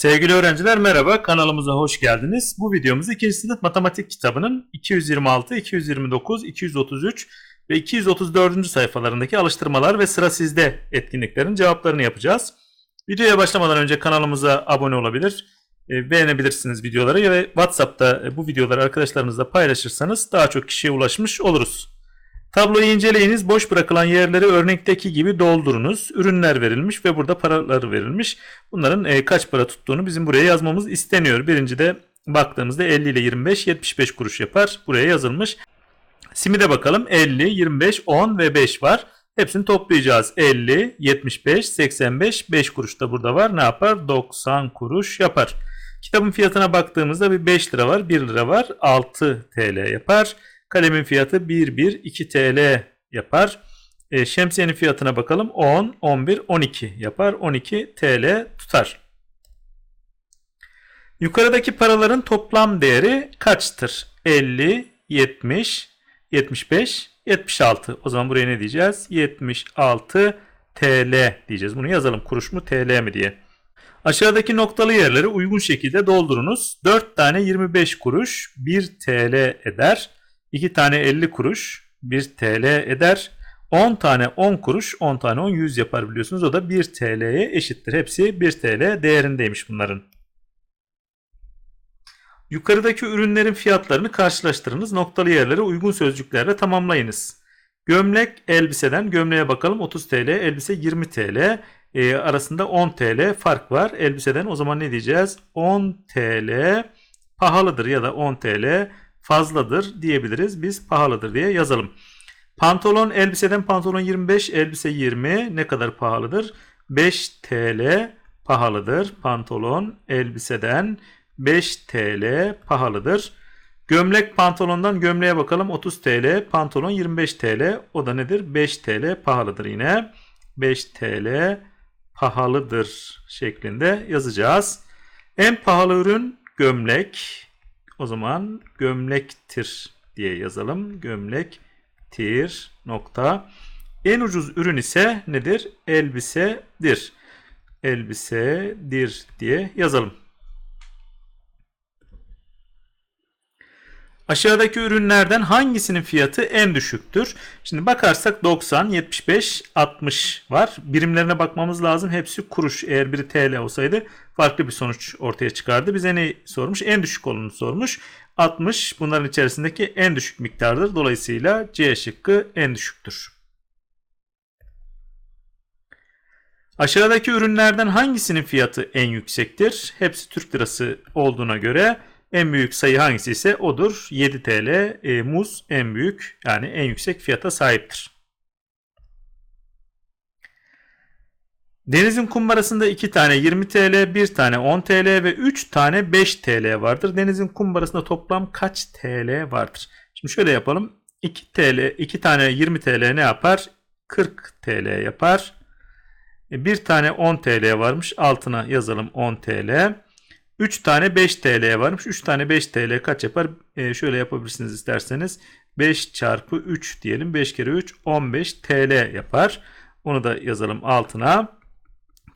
Sevgili öğrenciler merhaba, kanalımıza hoş geldiniz. Bu videomuz 2. sınıf matematik kitabının 226, 229, 233 ve 234. sayfalarındaki alıştırmalar ve sıra sizde etkinliklerin cevaplarını yapacağız. Videoya başlamadan önce kanalımıza abone olabilir, e, beğenebilirsiniz videoları ve WhatsApp'ta e, bu videoları arkadaşlarınızla paylaşırsanız daha çok kişiye ulaşmış oluruz. Tabloyu inceleyiniz. Boş bırakılan yerleri örnekteki gibi doldurunuz. Ürünler verilmiş ve burada paraları verilmiş. Bunların e, kaç para tuttuğunu bizim buraya yazmamız isteniyor. Birinci de baktığımızda 50 ile 25 75 kuruş yapar. Buraya yazılmış. Simide bakalım. 50, 25, 10 ve 5 var. Hepsini toplayacağız. 50, 75, 85, 5 kuruş da burada var. Ne yapar? 90 kuruş yapar. Kitabın fiyatına baktığımızda bir 5 lira var, 1 lira var. 6 TL yapar. Kalemin fiyatı 1, 1, 2 TL yapar. E, şemsiyenin fiyatına bakalım. 10, 11, 12 yapar. 12 TL tutar. Yukarıdaki paraların toplam değeri kaçtır? 50, 70, 75, 76. O zaman buraya ne diyeceğiz? 76 TL diyeceğiz. Bunu yazalım. Kuruş mu TL mi diye. Aşağıdaki noktalı yerleri uygun şekilde doldurunuz. 4 tane 25 kuruş 1 TL eder. 2 tane 50 kuruş 1 TL eder. 10 tane 10 kuruş 10 tane 10 100 yapar biliyorsunuz. O da 1 TL'ye eşittir. Hepsi 1 TL değerindeymiş bunların. Yukarıdaki ürünlerin fiyatlarını karşılaştırınız. Noktalı yerleri uygun sözcüklerle tamamlayınız. Gömlek elbiseden gömleğe bakalım 30 TL, elbise 20 TL. E, arasında 10 TL fark var. Elbiseden o zaman ne diyeceğiz? 10 TL pahalıdır ya da 10 TL fazladır diyebiliriz. Biz pahalıdır diye yazalım. Pantolon elbiseden pantolon 25, elbise 20 ne kadar pahalıdır? 5 TL pahalıdır. Pantolon elbiseden 5 TL pahalıdır. Gömlek pantolondan gömleğe bakalım 30 TL, pantolon 25 TL. O da nedir? 5 TL pahalıdır yine. 5 TL pahalıdır şeklinde yazacağız. En pahalı ürün gömlek. O zaman gömlektir diye yazalım. Gömlektir nokta. En ucuz ürün ise nedir? Elbisedir. Elbisedir diye yazalım. Aşağıdaki ürünlerden hangisinin fiyatı en düşüktür? Şimdi bakarsak 90, 75, 60 var. Birimlerine bakmamız lazım. Hepsi kuruş. Eğer biri TL olsaydı farklı bir sonuç ortaya çıkardı. Bize ne sormuş? En düşük olanı sormuş. 60 bunların içerisindeki en düşük miktardır. Dolayısıyla C şıkkı en düşüktür. Aşağıdaki ürünlerden hangisinin fiyatı en yüksektir? Hepsi Türk lirası olduğuna göre en büyük sayı hangisi ise odur. 7 TL e, muz en büyük yani en yüksek fiyata sahiptir. Denizin kumbarasında 2 tane 20 TL, 1 tane 10 TL ve 3 tane 5 TL vardır. Denizin kumbarasında toplam kaç TL vardır? Şimdi şöyle yapalım. 2 TL, 2 tane 20 TL ne yapar? 40 TL yapar. 1 e, tane 10 TL varmış. Altına yazalım 10 TL. 3 tane 5 TL varmış. 3 tane 5 TL kaç yapar? Ee, şöyle yapabilirsiniz isterseniz. 5 çarpı 3 diyelim. 5 kere 3 15 TL yapar. Onu da yazalım altına.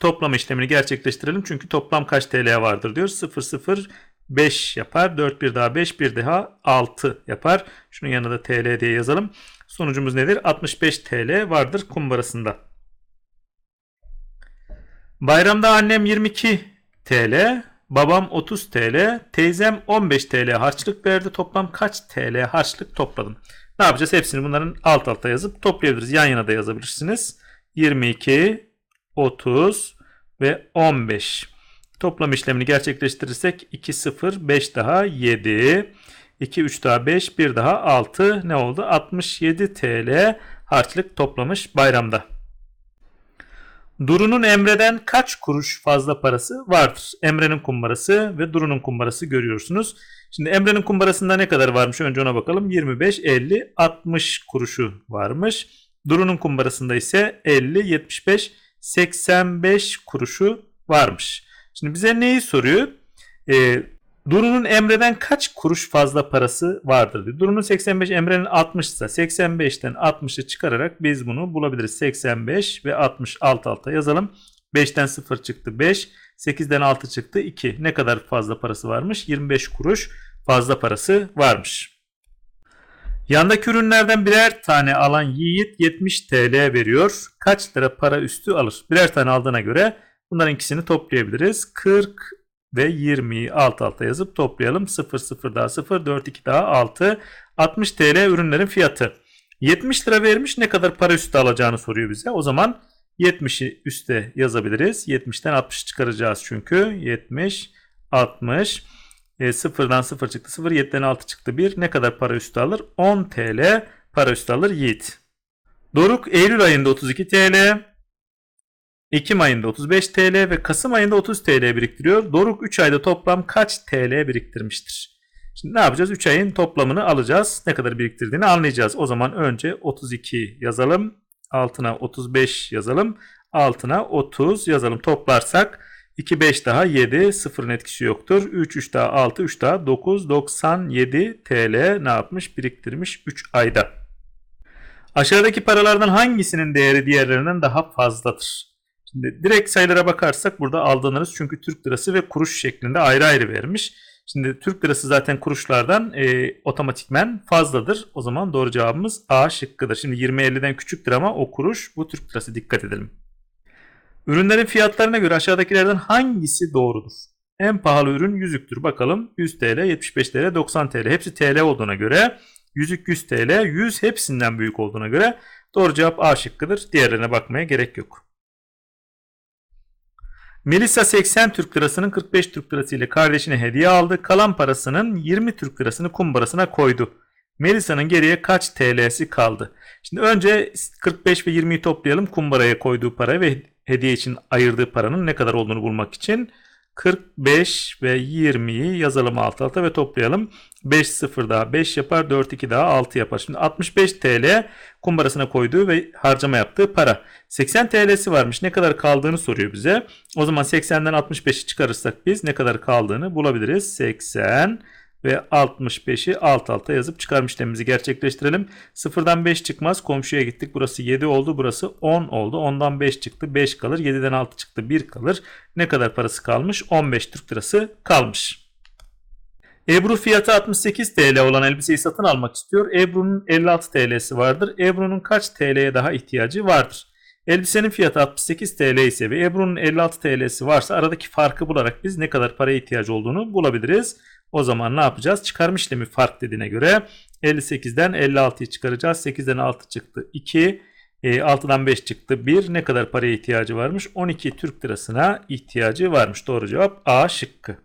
Toplam işlemini gerçekleştirelim. Çünkü toplam kaç TL vardır diyor. 0 0 5 yapar. 4 bir daha 5 bir daha 6 yapar. Şunun yanına da TL diye yazalım. Sonucumuz nedir? 65 TL vardır kumbarasında. Bayramda annem 22 TL, Babam 30 TL, teyzem 15 TL harçlık verdi. Toplam kaç TL harçlık topladım? Ne yapacağız? Hepsini bunların alt alta yazıp toplayabiliriz. Yan yana da yazabilirsiniz. 22, 30 ve 15. Toplam işlemini gerçekleştirirsek 2, 0, 5 daha 7, 2, 3 daha 5, 1 daha 6 ne oldu? 67 TL harçlık toplamış bayramda. Duru'nun Emre'den kaç kuruş fazla parası vardır? Emre'nin kumbarası ve Duru'nun kumbarası görüyorsunuz. Şimdi Emre'nin kumbarasında ne kadar varmış? Önce ona bakalım. 25, 50, 60 kuruşu varmış. Duru'nun kumbarasında ise 50, 75, 85 kuruşu varmış. Şimdi bize neyi soruyor? Ee, Duru'nun Emre'den kaç kuruş fazla parası vardır diyor. Duru'nun 85, Emre'nin 60 ise 85'ten 60'ı çıkararak biz bunu bulabiliriz. 85 ve 60 alt alta yazalım. 5'ten 0 çıktı 5. 8'den 6 çıktı 2. Ne kadar fazla parası varmış? 25 kuruş fazla parası varmış. Yandaki ürünlerden birer tane alan Yiğit 70 TL veriyor. Kaç lira para üstü alır? Birer tane aldığına göre bunların ikisini toplayabiliriz. 40 ve 20'yi alt alta yazıp toplayalım. 0 0 daha 0 4 2 daha 6 60 TL ürünlerin fiyatı. 70 lira vermiş ne kadar para üstü alacağını soruyor bize. O zaman 70'i üste yazabiliriz. 70'ten 60 çıkaracağız çünkü. 70 60 e, sıfırdan 0 çıktı 0 7'den 6 çıktı 1 ne kadar para üstü alır 10 TL para üstü alır Yiğit Doruk Eylül ayında 32 TL Ekim ayında 35 TL ve Kasım ayında 30 TL biriktiriyor. Doruk 3 ayda toplam kaç TL biriktirmiştir? Şimdi ne yapacağız? 3 ayın toplamını alacağız. Ne kadar biriktirdiğini anlayacağız. O zaman önce 32 yazalım. Altına 35 yazalım. Altına 30 yazalım. Toplarsak 2 5 daha 7 sıfırın etkisi yoktur. 3 3 daha 6 3 daha 9 97 TL ne yapmış biriktirmiş 3 ayda. Aşağıdaki paralardan hangisinin değeri diğerlerinden daha fazladır? Şimdi direkt sayılara bakarsak burada aldanırız çünkü Türk lirası ve kuruş şeklinde ayrı ayrı vermiş. Şimdi Türk lirası zaten kuruşlardan e, otomatikmen fazladır. O zaman doğru cevabımız A şıkkıdır. Şimdi 20-50'den küçüktür ama o kuruş bu Türk lirası dikkat edelim. Ürünlerin fiyatlarına göre aşağıdakilerden hangisi doğrudur? En pahalı ürün yüzüktür. Bakalım 100 TL, 75 TL, 90 TL. Hepsi TL olduğuna göre yüzük 100 TL, 100 hepsinden büyük olduğuna göre doğru cevap A şıkkıdır. Diğerlerine bakmaya gerek yok. Melisa 80 Türk lirasının 45 Türk lirası ile kardeşine hediye aldı. Kalan parasının 20 Türk lirasını kumbarasına koydu. Melisa'nın geriye kaç TL'si kaldı? Şimdi önce 45 ve 20'yi toplayalım. Kumbaraya koyduğu para ve hediye için ayırdığı paranın ne kadar olduğunu bulmak için 45 ve 20'yi yazalım alt alta ve toplayalım. 5 0 daha 5 yapar, 4 2 daha 6 yapar. Şimdi 65 TL kumbarasına koyduğu ve harcama yaptığı para. 80 TL'si varmış. Ne kadar kaldığını soruyor bize. O zaman 80'den 65'i çıkarırsak biz ne kadar kaldığını bulabiliriz. 80 ve 65'i alt alta yazıp çıkarma işlemimizi gerçekleştirelim. 0'dan 5 çıkmaz. Komşuya gittik. Burası 7 oldu. Burası 10 oldu. 10'dan 5 çıktı. 5 kalır. 7'den 6 çıktı. 1 kalır. Ne kadar parası kalmış? 15 Türk lirası kalmış. Ebru fiyatı 68 TL olan elbiseyi satın almak istiyor. Ebru'nun 56 TL'si vardır. Ebru'nun kaç TL'ye daha ihtiyacı vardır? Elbisenin fiyatı 68 TL ise ve Ebru'nun 56 TL'si varsa aradaki farkı bularak biz ne kadar paraya ihtiyacı olduğunu bulabiliriz. O zaman ne yapacağız? Çıkarma işlemi fark dediğine göre 58'den 56'yı çıkaracağız. 8'den 6 çıktı 2. 6'dan e, 5 çıktı 1. Ne kadar paraya ihtiyacı varmış? 12 Türk lirasına ihtiyacı varmış. Doğru cevap A şıkkı.